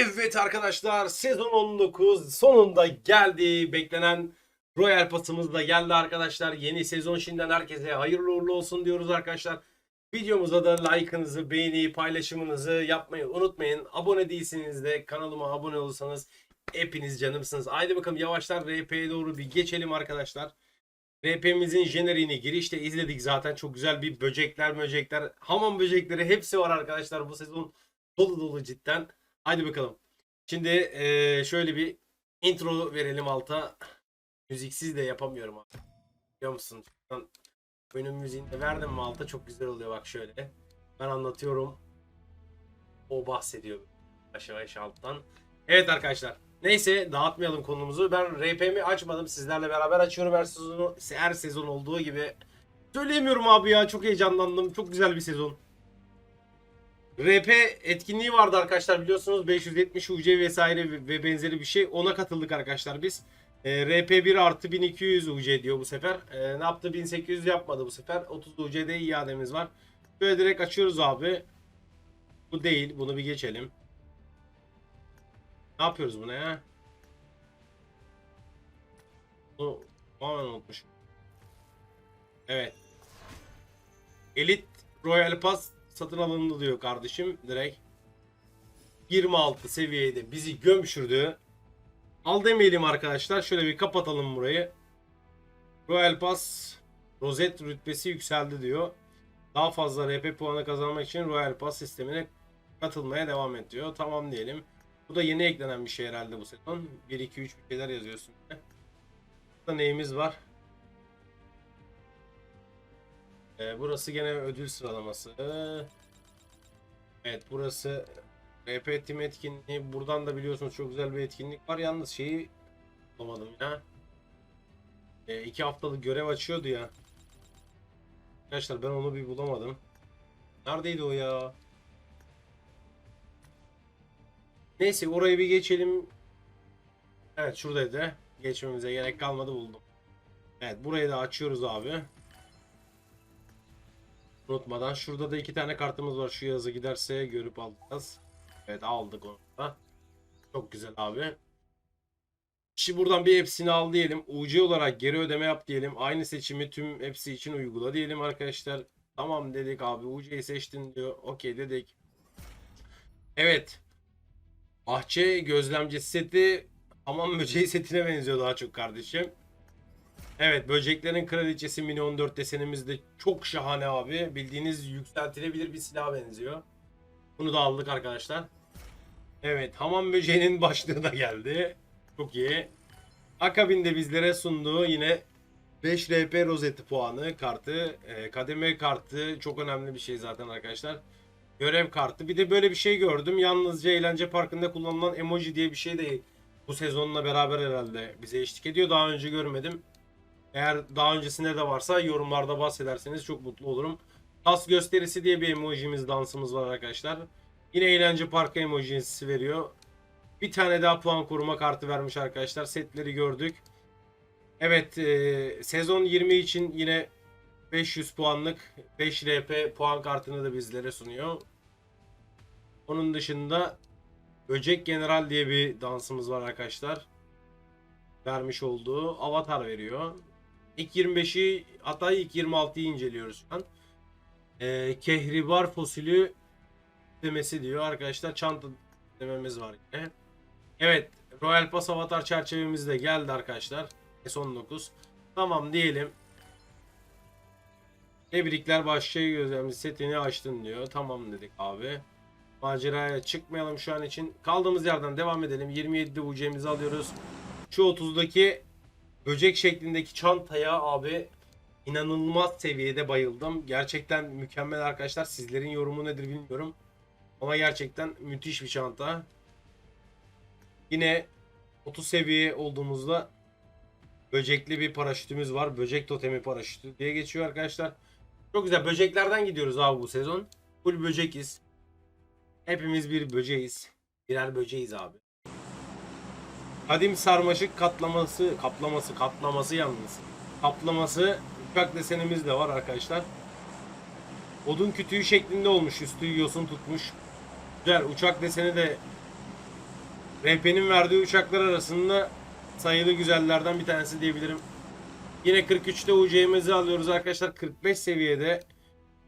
Evet arkadaşlar sezon 19 sonunda geldi. Beklenen Royal Pass'ımız da geldi arkadaşlar. Yeni sezon şimdiden herkese hayırlı uğurlu olsun diyoruz arkadaşlar. Videomuza da like'ınızı, beğeni, paylaşımınızı yapmayı unutmayın. Abone değilseniz de kanalıma abone olursanız hepiniz canımsınız. Haydi bakalım yavaştan RP'ye doğru bir geçelim arkadaşlar. RP'mizin jeneriğini girişte izledik zaten. Çok güzel bir böcekler böcekler. Hamam böcekleri hepsi var arkadaşlar bu sezon. Dolu dolu cidden. Haydi bakalım. Şimdi eee, şöyle bir intro verelim alta. Müziksiz de yapamıyorum abi. Biliyor musun? Oyunun müziğini de verdim mi alta çok güzel oluyor bak şöyle. Ben anlatıyorum. O bahsediyor. Aşağı aşağı alttan. Evet arkadaşlar. Neyse dağıtmayalım konumuzu. Ben RP'mi açmadım. Sizlerle beraber açıyorum her sezonu. Her sezon olduğu gibi. Söyleyemiyorum abi ya. Çok heyecanlandım. Çok güzel bir sezon. RP etkinliği vardı arkadaşlar biliyorsunuz 570 UC vesaire ve- benzeri bir şey ona katıldık arkadaşlar biz. E, RP1 artı 1200 UC diyor bu sefer. E, ne yaptı 1800 yapmadı bu sefer. 30 UC'de iademiz var. Böyle direkt açıyoruz abi. Bu değil bunu bir geçelim. Ne yapıyoruz buna ya? Bunu tamamen unutmuşum. Evet. Elite Royal Pass satın alındı diyor kardeşim direkt. 26 seviyede bizi gömüşürdü. Al demeyelim arkadaşlar. Şöyle bir kapatalım burayı. Royal Pass rozet rütbesi yükseldi diyor. Daha fazla RP puanı kazanmak için Royal Pass sistemine katılmaya devam et diyor. Tamam diyelim. Bu da yeni eklenen bir şey herhalde bu sezon. 1 2 3 bir şeyler yazıyorsun. Burada neyimiz var? Ee, burası gene ödül sıralaması. Evet burası RP Team etkinliği. Buradan da biliyorsunuz çok güzel bir etkinlik var. Yalnız şeyi bulamadım ya. E, iki haftalık görev açıyordu ya. Arkadaşlar ben onu bir bulamadım. Neredeydi o ya? Neyse orayı bir geçelim. Evet şuradaydı. Geçmemize gerek kalmadı buldum. Evet burayı da açıyoruz abi. Unutmadan şurada da iki tane kartımız var. Şu yazı giderse görüp alacağız. Evet aldık onu da. Çok güzel abi. Şimdi buradan bir hepsini al diyelim. UC olarak geri ödeme yap diyelim. Aynı seçimi tüm hepsi için uygula diyelim arkadaşlar. Tamam dedik abi. UC'yi seçtin diyor. Okey dedik. Evet. Bahçe gözlemcisi seti hamam böceği setine benziyor daha çok kardeşim. Evet böceklerin kraliçesi mini 14 desenimiz de çok şahane abi. Bildiğiniz yükseltilebilir bir silah benziyor. Bunu da aldık arkadaşlar. Evet hamam böceğinin başlığı da geldi. Çok iyi. Akabinde bizlere sunduğu yine 5 RP rozeti puanı kartı. e, kademe kartı çok önemli bir şey zaten arkadaşlar. Görev kartı. Bir de böyle bir şey gördüm. Yalnızca eğlence parkında kullanılan emoji diye bir şey de bu sezonla beraber herhalde bize eşlik ediyor. Daha önce görmedim. Eğer daha öncesinde de varsa yorumlarda bahsederseniz çok mutlu olurum. Tas gösterisi diye bir emojimiz, dansımız var arkadaşlar. Yine eğlence parkı emojisi veriyor. Bir tane daha puan koruma kartı vermiş arkadaşlar. Setleri gördük. Evet, e, sezon 20 için yine 500 puanlık 5 RP puan kartını da bizlere sunuyor. Onun dışında Böcek General diye bir dansımız var arkadaşlar. Vermiş olduğu avatar veriyor. İlk 25'i hatta ilk 26'yı inceliyoruz şu an. Ee, kehribar fosili demesi diyor arkadaşlar. Çanta dememiz var yine. Evet. Royal Pass avatar çerçevemiz de geldi arkadaşlar. S19. Tamam diyelim. Tebrikler başlığı gözlemci setini açtın diyor. Tamam dedik abi. Maceraya çıkmayalım şu an için. Kaldığımız yerden devam edelim. 27'de UC'mizi alıyoruz. Şu 30'daki böcek şeklindeki çantaya abi inanılmaz seviyede bayıldım. Gerçekten mükemmel arkadaşlar. Sizlerin yorumu nedir bilmiyorum. Ama gerçekten müthiş bir çanta. Yine 30 seviye olduğumuzda böcekli bir paraşütümüz var. Böcek totemi paraşütü diye geçiyor arkadaşlar. Çok güzel. Böceklerden gidiyoruz abi bu sezon. Full böcekiz. Hepimiz bir böceğiz. Birer böceğiz abi. Kadim sarmaşık katlaması, kaplaması, katlaması yalnız. Kaplaması uçak desenimiz de var arkadaşlar. Odun kütüğü şeklinde olmuş. Üstü yosun tutmuş. Güzel uçak deseni de RP'nin verdiği uçaklar arasında sayılı güzellerden bir tanesi diyebilirim. Yine 43'te UC'mizi alıyoruz arkadaşlar. 45 seviyede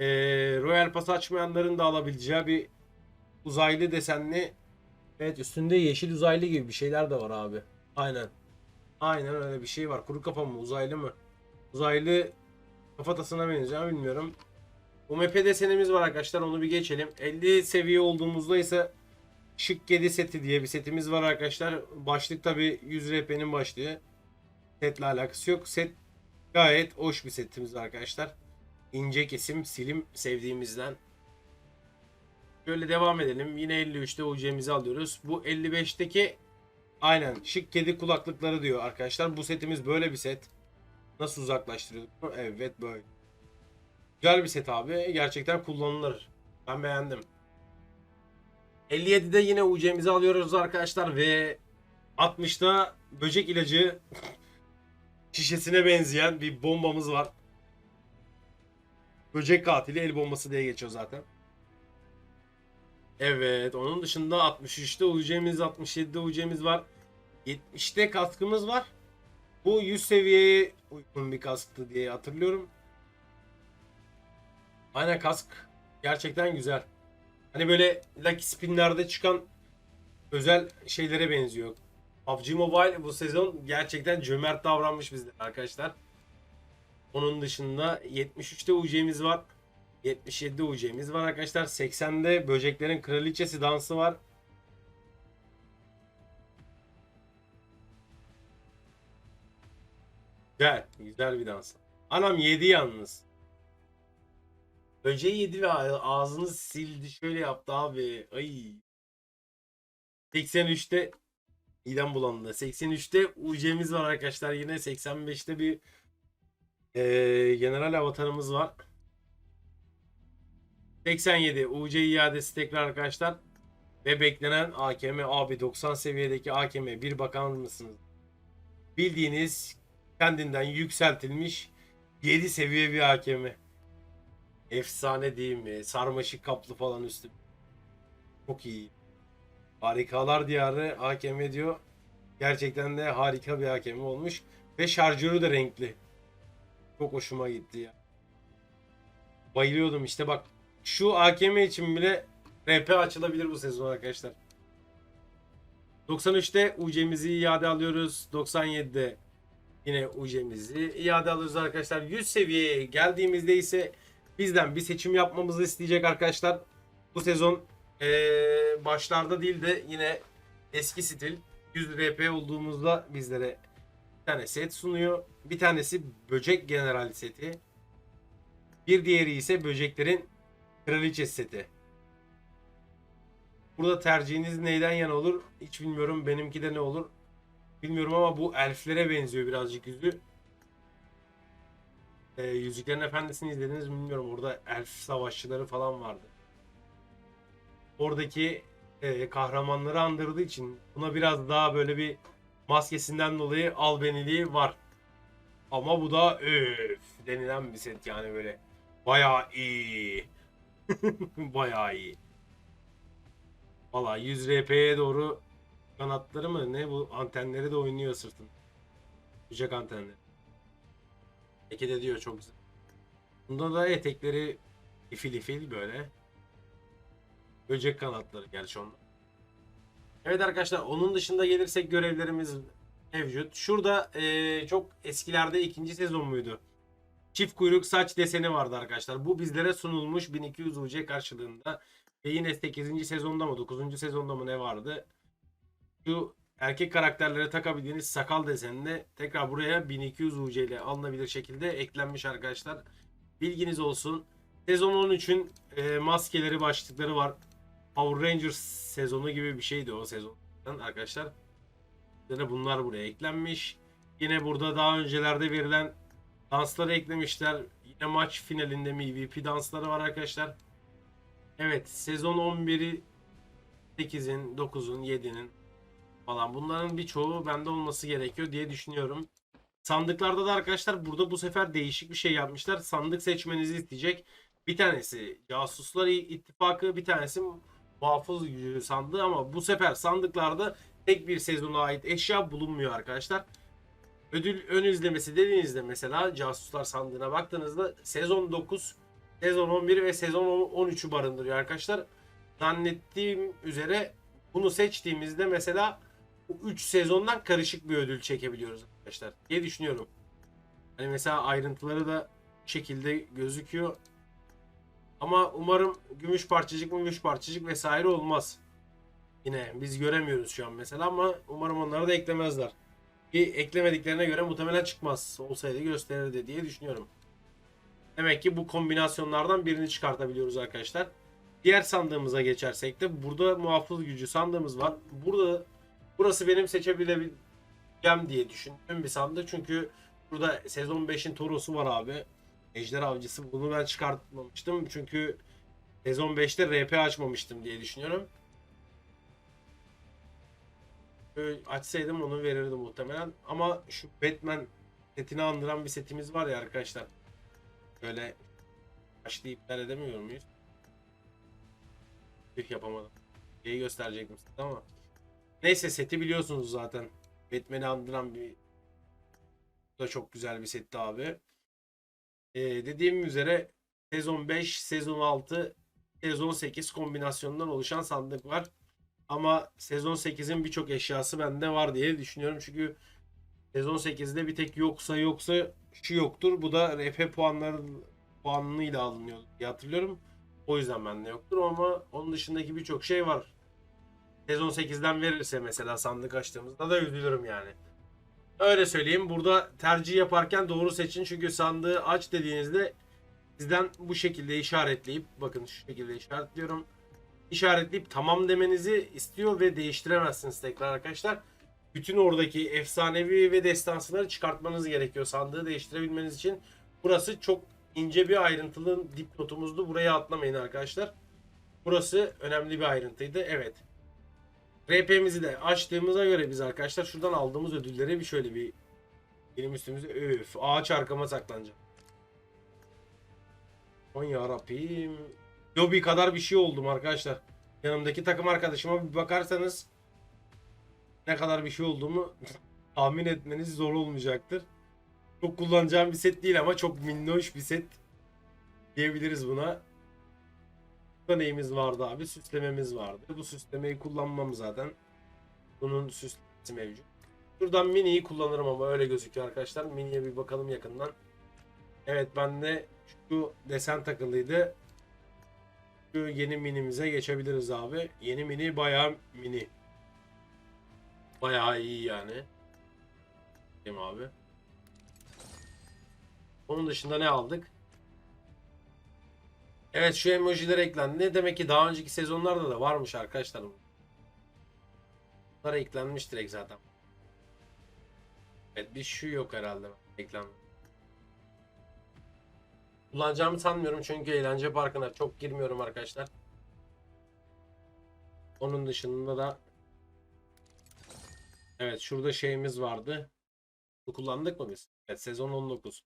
eee Royal Pass açmayanların da alabileceği bir uzaylı desenli Evet üstünde yeşil uzaylı gibi bir şeyler de var abi. Aynen. Aynen öyle bir şey var. Kuru kafa mı uzaylı mı? Uzaylı kafatasına benziyor bilmiyorum. UMP desenimiz var arkadaşlar onu bir geçelim. 50 seviye olduğumuzda ise Şık 7 seti diye bir setimiz var arkadaşlar. Başlık tabi 100 RP'nin başlığı. Setle alakası yok. Set gayet hoş bir setimiz arkadaşlar. İnce kesim, silim sevdiğimizden. Böyle devam edelim. Yine 53'te UC'mizi alıyoruz. Bu 55'teki aynen şık kedi kulaklıkları diyor arkadaşlar. Bu setimiz böyle bir set. Nasıl uzaklaştırıyorduk? Evet böyle. Güzel bir set abi. Gerçekten kullanılır. Ben beğendim. 57'de yine UC'mizi alıyoruz arkadaşlar ve 60'da böcek ilacı şişesine benzeyen bir bombamız var. Böcek katili el bombası diye geçiyor zaten. Evet, onun dışında 63'te UC'miz, 67'de UC'miz var. 70'te kaskımız var. Bu 100 seviyeye uygun bir kasktı diye hatırlıyorum. Aynen kask gerçekten güzel. Hani böyle Lucky Spin'lerde çıkan özel şeylere benziyor. PUBG Mobile bu sezon gerçekten cömert davranmış bizde arkadaşlar. Onun dışında 73'te UC'miz var. 77'de UC'miz var arkadaşlar. 80'de Böceklerin Kraliçesi dansı var. Güzel. Güzel bir dans. Anam yedi yalnız. Böceği yedi ve ağ- ağzını sildi. Şöyle yaptı abi. Ay. 83'te İdem bulandı. 83'te UC'miz var arkadaşlar. Yine 85'te bir eee, general avatarımız var. 87 UC iadesi tekrar arkadaşlar. Ve beklenen AKM abi 90 seviyedeki AKM bir bakar mısınız? Bildiğiniz kendinden yükseltilmiş 7 seviye bir AKM. Efsane değil mi? Sarmaşık kaplı falan üstü. Çok iyi. Harikalar diyarı AKM diyor. Gerçekten de harika bir AKM olmuş. Ve şarjörü de renkli. Çok hoşuma gitti ya. Bayılıyordum işte bak. Şu AKM için bile RP açılabilir bu sezon arkadaşlar. 93'te UC'mizi iade alıyoruz. 97'de yine UC'mizi iade alıyoruz arkadaşlar. 100 seviyeye geldiğimizde ise bizden bir seçim yapmamızı isteyecek arkadaşlar. Bu sezon eee, başlarda değil de yine eski stil 100 RP olduğumuzda bizlere bir tane set sunuyor. Bir tanesi böcek general seti. Bir diğeri ise böceklerin kraliçe seti. Burada tercihiniz neyden yana olur? Hiç bilmiyorum. Benimki de ne olur? Bilmiyorum ama bu elflere benziyor birazcık yüzü. Ee, Yüzüklerin Efendisi'ni izlediniz mi bilmiyorum. Orada elf savaşçıları falan vardı. Oradaki e, kahramanları andırdığı için buna biraz daha böyle bir maskesinden dolayı albeniliği var. Ama bu da öf denilen bir set yani böyle. Bayağı iyi. Bayağı iyi. Valla 100 RP'ye doğru kanatları mı ne bu antenleri de oynuyor sırtın. Böcek antenleri. Eke de diyor çok güzel. Bunda da etekleri ifil ifil böyle. Böcek kanatları gerçi onlar. Evet arkadaşlar onun dışında gelirsek görevlerimiz mevcut. Şurada eee, çok eskilerde ikinci sezon muydu? Çift kuyruk saç deseni vardı arkadaşlar. Bu bizlere sunulmuş 1200 UC karşılığında. Ve yine 8. sezonda mı 9. sezonda mı ne vardı? Şu erkek karakterlere takabildiğiniz sakal desenini tekrar buraya 1200 UC ile alınabilir şekilde eklenmiş arkadaşlar. Bilginiz olsun. Sezon 13'ün e, maskeleri başlıkları var. Power Rangers sezonu gibi bir şeydi o sezondan arkadaşlar. Bunlar buraya eklenmiş. Yine burada daha öncelerde verilen dansları eklemişler. Yine maç finalinde MVP dansları var arkadaşlar. Evet sezon 11'i 8'in, 9'un, 7'nin falan bunların birçoğu bende olması gerekiyor diye düşünüyorum. Sandıklarda da arkadaşlar burada bu sefer değişik bir şey yapmışlar. Sandık seçmenizi isteyecek. Bir tanesi Casuslar İttifakı, bir tanesi Muhafız sandığı ama bu sefer sandıklarda tek bir sezona ait eşya bulunmuyor arkadaşlar. Ödül ön izlemesi dediğinizde mesela casuslar sandığına baktığınızda sezon 9, sezon 11 ve sezon 13'ü barındırıyor arkadaşlar. Zannettiğim üzere bunu seçtiğimizde mesela bu 3 sezondan karışık bir ödül çekebiliyoruz arkadaşlar diye düşünüyorum. Hani mesela ayrıntıları da şekilde gözüküyor. Ama umarım gümüş parçacık gümüş parçacık vesaire olmaz. Yine biz göremiyoruz şu an mesela ama umarım onları da eklemezler. Ki eklemediklerine göre muhtemelen çıkmaz. Olsaydı gösterirdi diye düşünüyorum. Demek ki bu kombinasyonlardan birini çıkartabiliyoruz arkadaşlar. Diğer sandığımıza geçersek de burada muhafız gücü sandığımız var. Burada burası benim seçebileceğim diye düşündüğüm bir sandık. Çünkü burada sezon 5'in Toros'u var abi. Ejder Avcısı. Bunu ben çıkartmamıştım. Çünkü sezon 5'te RP açmamıştım diye düşünüyorum. Açsaydım onu verirdim muhtemelen. Ama şu Batman setini andıran bir setimiz var ya arkadaşlar. Böyle başlayıp iptal edemiyor muyuz? Tüh yapamadım. Şeyi gösterecektim size ama. Neyse seti biliyorsunuz zaten. Batman'i andıran bir da çok güzel bir setti abi. Ee, dediğim üzere sezon 5, sezon 6, sezon 8 kombinasyonundan oluşan sandık var. Ama sezon 8'in birçok eşyası bende var diye düşünüyorum. Çünkü sezon 8'de bir tek yoksa yoksa şu yoktur. Bu da RP puanları puanıyla alınıyor diye hatırlıyorum. O yüzden bende yoktur ama onun dışındaki birçok şey var. Sezon 8'den verirse mesela sandık açtığımızda da üzülürüm yani. Öyle söyleyeyim. Burada tercih yaparken doğru seçin. Çünkü sandığı aç dediğinizde sizden bu şekilde işaretleyip bakın şu şekilde işaretliyorum. İşaretleyip tamam demenizi istiyor ve değiştiremezsiniz tekrar arkadaşlar. Bütün oradaki efsanevi ve destansıları çıkartmanız gerekiyor sandığı değiştirebilmeniz için. Burası çok ince bir ayrıntılı dipnotumuzdu. Buraya atlamayın arkadaşlar. Burası önemli bir ayrıntıydı. Evet. RP'mizi de açtığımıza göre biz arkadaşlar şuradan aldığımız ödülleri bir şöyle bir benim üstümüze öf ağaç arkama saklanacak. Aman yarabbim. Lobby kadar bir şey oldum arkadaşlar. Yanımdaki takım arkadaşıma bir bakarsanız ne kadar bir şey olduğumu tahmin etmeniz zor olmayacaktır. Çok kullanacağım bir set değil ama çok minnoş bir set diyebiliriz buna. Burada neyimiz vardı abi? Süslememiz vardı. Bu süslemeyi kullanmam zaten. Bunun süslemesi mevcut. Şuradan mini'yi kullanırım ama öyle gözüküyor arkadaşlar. Mini'ye bir bakalım yakından. Evet bende şu desen takılıydı. Şu yeni minimize geçebiliriz abi. Yeni mini bayağı mini. Bayağı iyi yani. Mi abi? Onun dışında ne aldık? Evet şu emojiler eklendi. Demek ki daha önceki sezonlarda da varmış arkadaşlar. Bunlar eklenmiş direkt zaten. Evet bir şu yok herhalde. Eklenmiş. Kullanacağımı sanmıyorum çünkü eğlence parkına çok girmiyorum arkadaşlar. Onun dışında da Evet şurada şeyimiz vardı. Bu kullandık mı biz? Evet sezon 19.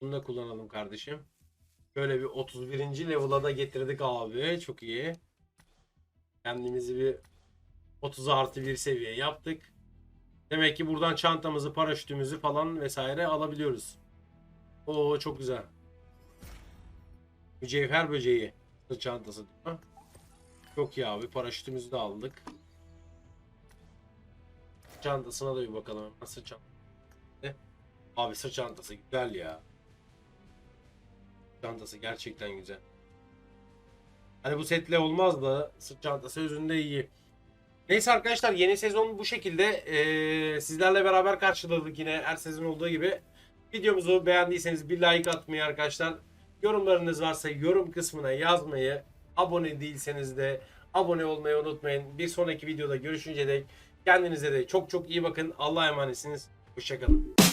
Bunu da kullanalım kardeşim. Böyle bir 31. level'a da getirdik abi. Çok iyi. Kendimizi bir 30 artı bir seviye yaptık. Demek ki buradan çantamızı, paraşütümüzü falan vesaire alabiliyoruz. Oo çok güzel. Mücevher böceği çantası değil mi? Çok iyi abi. Paraşütümüzü de aldık. Çantasına da bir bakalım. Nasıl çantası? Abi sırt çantası güzel ya. Çantası gerçekten güzel. Hani bu setle olmaz da sırt çantası özünde iyi. Neyse arkadaşlar yeni sezon bu şekilde ee, sizlerle beraber karşıladık yine her sezon olduğu gibi. Videomuzu beğendiyseniz bir like atmayı arkadaşlar. Yorumlarınız varsa yorum kısmına yazmayı, abone değilseniz de abone olmayı unutmayın. Bir sonraki videoda görüşünce dek kendinize de çok çok iyi bakın. Allah'a emanetsiniz. Hoşçakalın.